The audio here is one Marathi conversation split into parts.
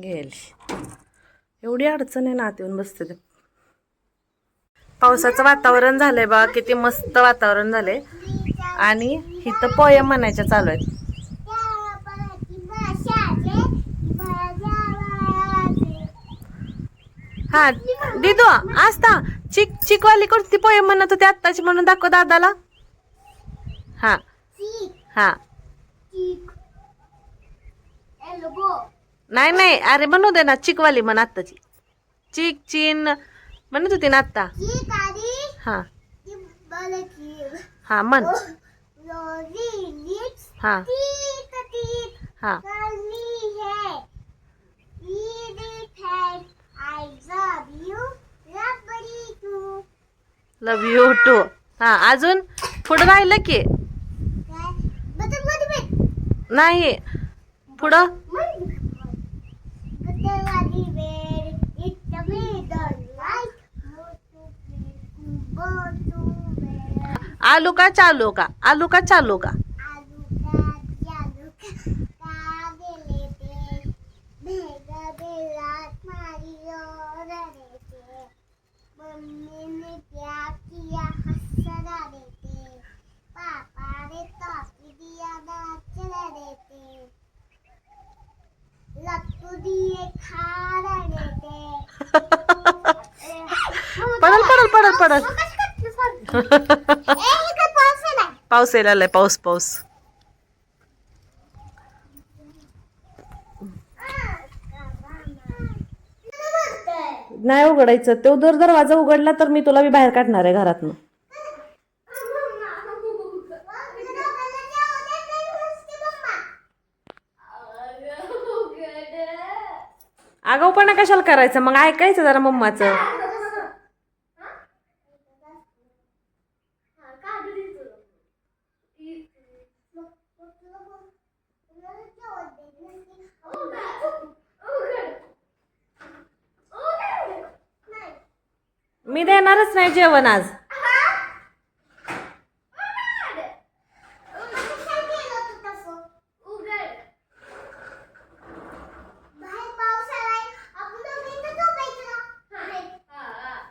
घ्यायला एवढी अडचण आहे नात येऊन बसते ते पावसाचं वातावरण झालंय बा किती मस्त वातावरण झालंय. आणि इथं पोयम म्हणायच्या चालू आहेत. हा दिदू आस्ता चिक चिकवाली कोणती पोयम म्हणत होती आत्ताची म्हणून दाखव दादाला. हा. हा. नाही नाही. अरे म्हणू दे ना चिकवाली म्हण आत्ताची. चिक चिन म्हणत होती ना आत्ता. हा. हा म्हण. हा. हा. लव यू टू हा अजून पुढं राहिलं की. नाही. पुढं? आलू का चालू का? आलू का चालू का? पडल पडल पडल पडल. पाऊस यायला आलाय पाऊस पाऊस नाही उघडायचं. तो जर दरवाजा उघडला तर मी तुला बी बाहेर काढणार आहे घरातनं. आगाऊपणा कशाला करायचं? मग ऐकायचं जरा मम्माचं. मी देणारच नाही जेवण आज बाहेर पाऊस आलाय आपण दोघं इथं झोपायचं ना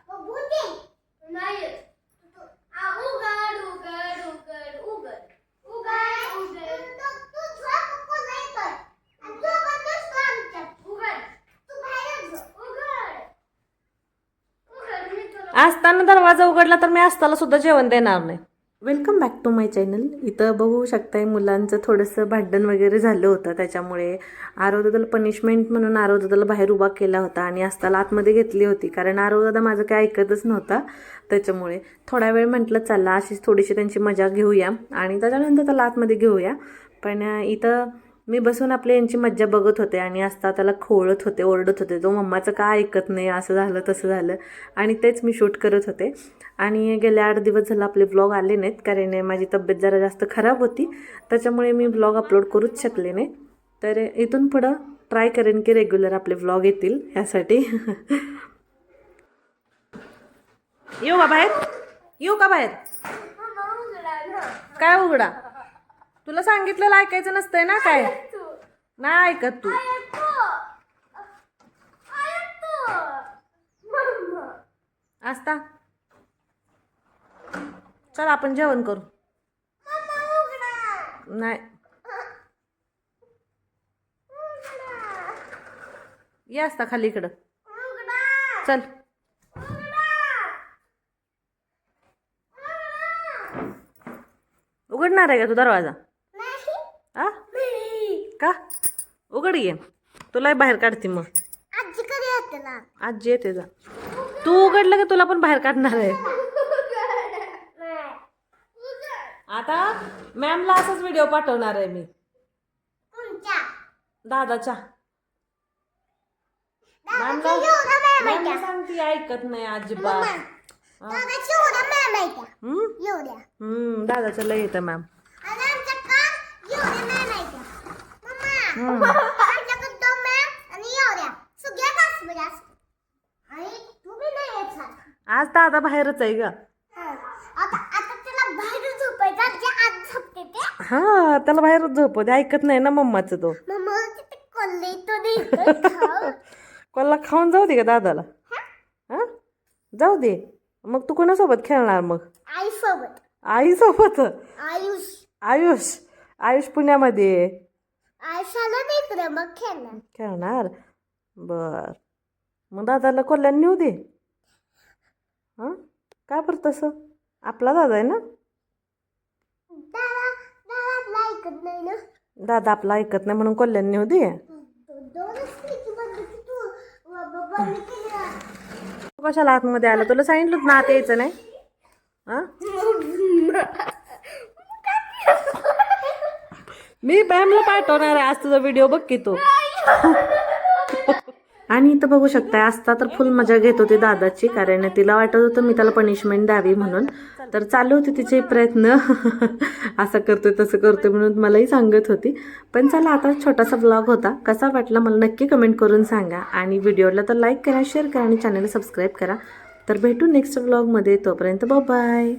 मग भूत येईल. तू- तू झोप, पुन्हा इथं. आणि झोपत बसतो आमच्यात. तू बाहेरच झोप. असताना दरवाजा उघडला तर मी असताना सुद्धा जेवण देणार नाही. Welcome back to my channel इथं बघू शकताय मुलांचं थोडंसं भांडण वगैरे झालं होतं. त्याच्यामुळे आरोदादाला पनिशमेंट म्हणून आरोदादाला बाहेर उभा केला होता आणि असताला आतमध्ये घेतली होती. कारण आरोदादा माझं काय ऐकतच नव्हता. त्याच्यामुळे थोडा वेळ म्हटलं चला अशीच थोडीशी त्यांची मजा घेऊया आणि त्याच्यानंतर त्याला आतमध्ये घेऊया. पण इथं मी बसून आपली यांची मज्जा बघत होते आणि असता त्याला खोळत होते ओरडत होते. तो मम्माचं का ऐकत नाही असं झालं तसं झालं. आणि तेच मी शूट करत होते. आणि गेले आठ दिवस झालं आपले ब्लॉग आले नाहीत कारण माझी तब्येत जरा जास्त खराब होती. त्याच्यामुळे मी ब्लॉग अपलोड करूच शकले नाही. तर इथून पुढं ट्राय करेन की रेग्युलर आपले ब्लॉग येतील ह्यासाठी येऊ का बाहेर? येऊ का बाहेर? काय उघडा? तुला सांगितलेलं ऐकायचं नसतंय ना काय? नाही ऐकत तू. असता चल आपण जेवण करू. नाही. ये असता खाली इकडं. चल. उघडणार आहे का तू दरवाजा? का? उघड ये तुलाही बाहेर काढते मग. आजी येते ना? आजी येते जा. तू उघडलं की तुला पण बाहेर काढणार आहे? आता मॅमला असाच व्हिडिओ पाठवणार आहे मी. दादाच्या. मॅमला सांगते ऐकत नाही अजिबात. दादाचं लय येतं मॅम आणि आमच्या का एवढ्या मॅम आहेत त्या. मम्मा हम्म. आमच्याकडे दोन मॅम आणि एवढ्या सगळ्या काश्मीर आणि तू बी नाही येत सारखं. आज दादा बाहेरच आहे ग. हं. आता आता त्याला बाहेर झोपायचं जे आज झोपते ते. हा त्याला बाहेरच झोपू दे. ऐकत नाही ना मम्माचं तो. मग मला तिथे कोल्हे तो नाही खाऊ. कोणाला खाऊन जाऊ दे का दादाला? हा? जाऊ दे. मग तू कोणासोबत खेळणार मग? आईसोबत. आईसोबत? आयुष. आयुष. आयुष पुण्यामध्ये. आहे. नाही इकडे मग खेळणार खेळणार बर मग दादाला कोल्ह्यान नेऊ दे हां का बरं तसं आपला दादा आहे ना दादा दादा ऐकत नाही ना दादा आपला ऐकत नाही म्हणून कोल्ह्यान नेऊ दे दोनच खिडकी बंद की तू ब- ब- बंद केली ना. तू कशाला आतमध्ये आलं तुला सांगितलं ना आत यायचं नाही हां मी मॅमला पाठवणार आहे. आज तुझा व्हिडिओ बघ की तू. आणि इथं बघू शकताय आस्था तर फुल मजा घेत होती दादाची कारण तिला वाटत होतं मी त्याला पनिशमेंट द्यावी म्हणून. तर चालू होते तिचे प्रयत्न. असं करतोय तसं करतोय म्हणून मलाही सांगत होती. पण चला आता छोटासा ब्लॉग होता. कसा वाटला मला नक्की कमेंट करून सांगा. आणि व्हिडिओला तर लाईक करा शेअर करा आणि चॅनलला सबस्क्राईब करा. तर भेटू नेक्स्ट ब्लॉगमध्ये तोपर्यंत बाय